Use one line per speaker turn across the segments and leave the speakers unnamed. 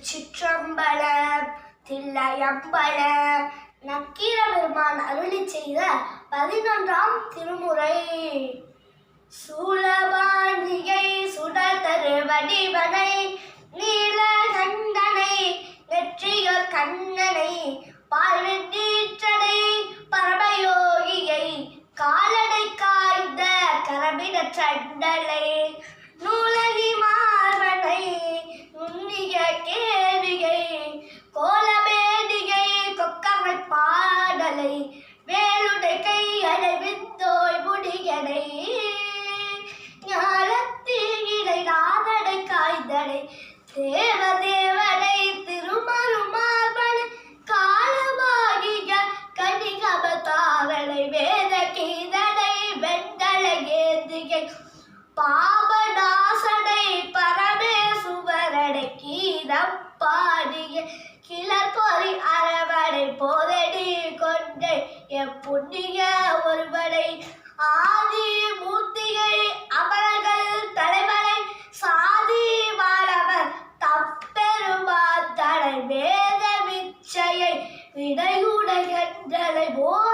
திருச்சிற்றம்பல தில்லையம்பல நக்கீர பெருமான் அருளி செய்த பதினொன்றாம் திருமுறை. சூலபாணியை சுடர் தரு வடிவனை நீல கண்டனை நெற்றிய கண்ணனை பார்வெட்டீற்றனை பரமயோகியை காலடை காய்ந்த கரமிட சண்டலை தேவதேவனை திருமருமார்பன காலமாகிய கணிகபதாவனை வேத கீதனை வெண்டலை ஏந்திகை பாபநாசனை பரமேசுவரனை கீதம் பாடிய கிளர்பொறி அரவணை போதடி கொண்டே. என் புண்ணிய ஒருவனை இடையுடைய போல்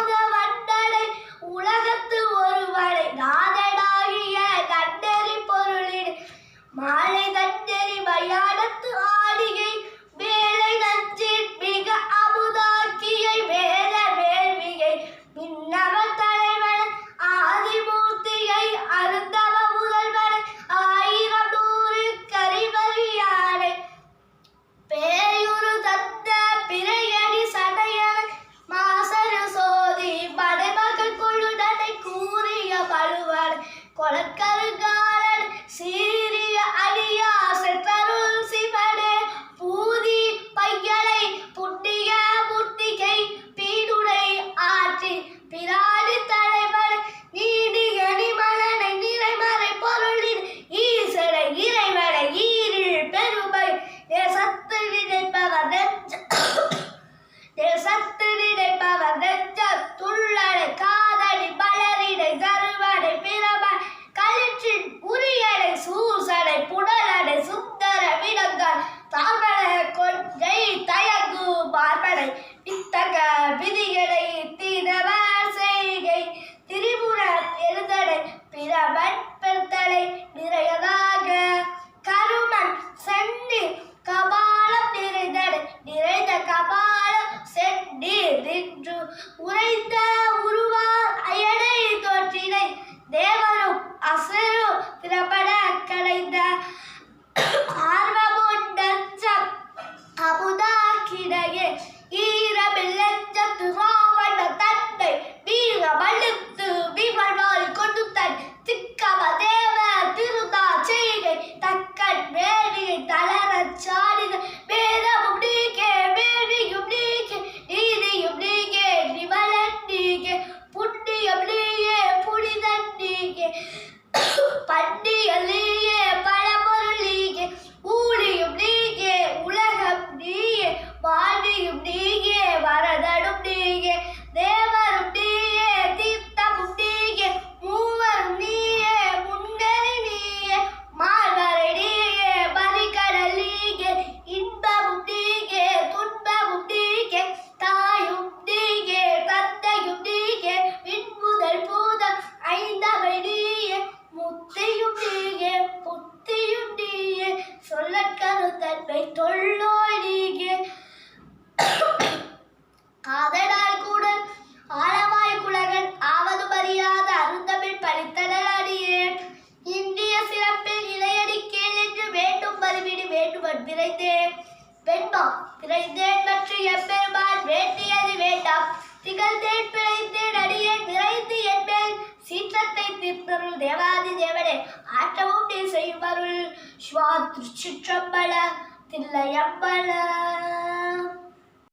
உருவா எடை தோற்றினை தேவ வெண்மா திரைந்தேன் மற்றும் எப்பெருமான் வேண்டியது வேண்டாம். திகழ்ந்தேன் பிழைந்தேன் அடியே நிறைந்து என்பேன். சீற்றத்தை தீர்த்தருள் தேவாதி தேவனே ஆற்றவும் நீ செய்வருள் சுவா திருச்சிற்றம்பல தில்லையம்பலம்